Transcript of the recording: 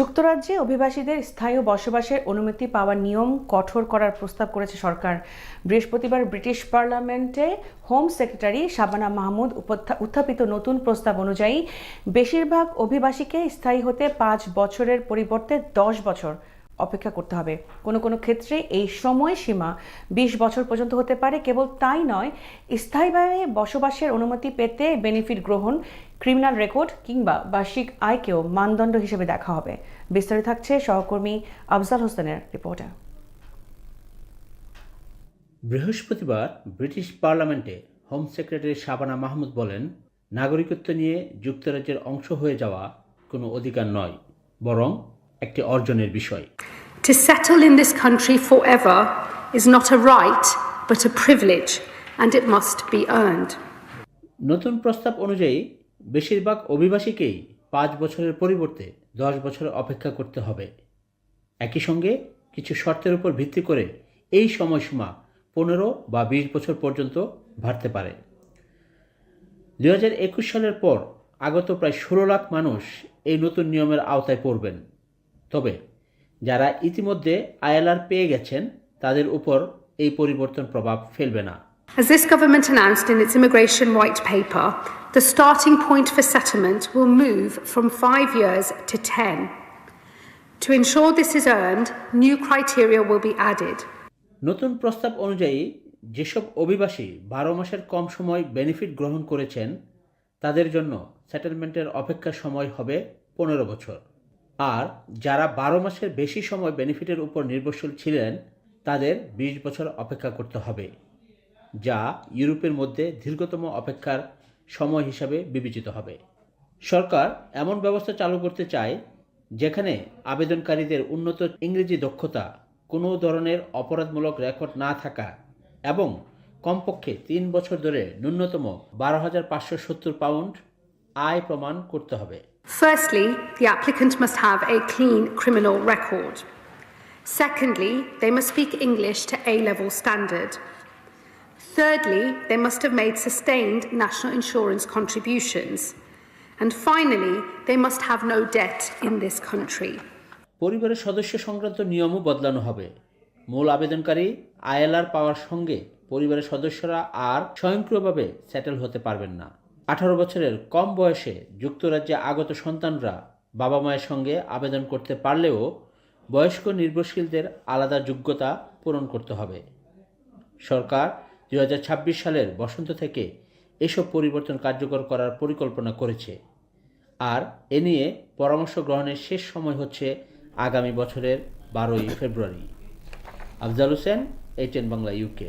যুক্তরাজ্যে অভিবাসীদের স্থায়ী বসবাসের অনুমতি পাওয়ার নিয়ম কঠোর করার প্রস্তাব করেছে সরকার। বৃহস্পতিবার ব্রিটিশ পার্লামেন্টে হোম সেক্রেটারি শাবানা মাহমুদ উত্থাপিত নতুন প্রস্তাব অনুযায়ী, বেশিরভাগ অভিবাসীকে স্থায়ী হতে পাঁচ বছরের পরিবর্তে দশ বছর অপেক্ষা করতে হবে। কোনো কোনো ক্ষেত্রে এই সময়সীমা বিশ বছর পর্যন্ত হতে পারে। কেবল তাই নয়, স্থায়ীভাবে বসবাসের অনুমতি পেতে বেনিফিট গ্রহণ, ক্রিমিনাল রেকর্ড কিংবা বার্ষিক আয়কেও মানদণ্ড হিসেবে দেখা হবে। বিস্তারিত থাকছে সহকর্মী আফজাল হোসেনের রিপোর্টে। বৃহস্পতিবার ব্রিটিশ পার্লামেন্টে হোম সেক্রেটারি শাবানা মাহমুদ বলেন, নাগরিকত্ব নিয়ে যুক্তরাজ্যের অংশ হয়ে যাওয়া কোনো অধিকার নয়, বরং একটি অর্জনের বিষয়। To settle in this country forever is not a right, but a privilege, and it must be earned. নতুন প্রস্তাব অনুযায়ী বেশিরভাগ অভিবাসীকেই পাঁচ বছরের পরিবর্তে দশ বছর অপেক্ষা করতে হবে। একই সঙ্গে কিছু শর্তের উপর ভিত্তি করে এই সময়সীমা পনেরো বা বিশ বছর পর্যন্ত বাড়তে পারে। দু হাজার একুশ সালের পর আগত প্রায় ষোলো লাখ মানুষ এই নতুন নিয়মের আওতায় পড়বেন। তবে যারা ইতিমধ্যে আইএলআর পেয়ে গেছেন তাদের উপর এই পরিবর্তন প্রভাব ফেলবে না As this government announced in its immigration white paper, the starting point for settlement will move from five years to ten. To ensure this is earned, new criteria will be added. নতুন প্রস্তাব অনুযায়ী যেসব অভিবাসী বারো মাসের কম সময় benefit গ্রহণ করেছেন তাদের জন্য সেটেলমেন্টের অপেক্ষা সময় হবে পনেরো বছর আর যারা বারো মাসের বেশি সময় বেনিফিটের উপর নির্ভরশীল ছিলেন, তাদের বিশ বছর অপেক্ষা করতে হবে, যা ইউরোপের মধ্যে দীর্ঘতম অপেক্ষার সময় হিসাবে বিবেচিত হবে। সরকার এমন ব্যবস্থা চালু করতে চায়, যেখানে আবেদনকারীদের উন্নত ইংরেজি দক্ষতা, কোনো ধরনের অপরাধমূলক রেকর্ড না থাকা এবং কমপক্ষে তিন বছর ধরে ন্যূনতম বারো হাজার পাঁচশো সত্তর পাউন্ড আয় প্রমাণ করতে হবে। Firstly, the applicant must have a clean criminal record. Secondly, they must speak English to A level standard. Thirdly, they must have made sustained national insurance contributions. And finally, they must have no debt in this country. পরিবারের সদস্য সংক্রান্ত নিয়মও বদলানো হবে মূল আবেদনকারী ILR পাওয়ার সঙ্গে পরিবারের সদস্যরা আর স্বয়ংক্রিয়ভাবে সেটেল হতে পারবেন না আঠারো বছরের কম বয়সে যুক্তরাজ্যে আগত সন্তানরা বাবা মায়ের সঙ্গে আবেদন করতে পারলেও বয়স্ক নির্ভরশীলদের আলাদা যোগ্যতা পূরণ করতে হবে। সরকার দু হাজার ছাব্বিশ সালের বসন্ত থেকে এসব পরিবর্তন কার্যকর করার পরিকল্পনা করেছে। আর এ নিয়ে পরামর্শ গ্রহণের শেষ সময় হচ্ছে আগামী বছরের বারোই ফেব্রুয়ারি। Afzal Hossain, HN Bangla UK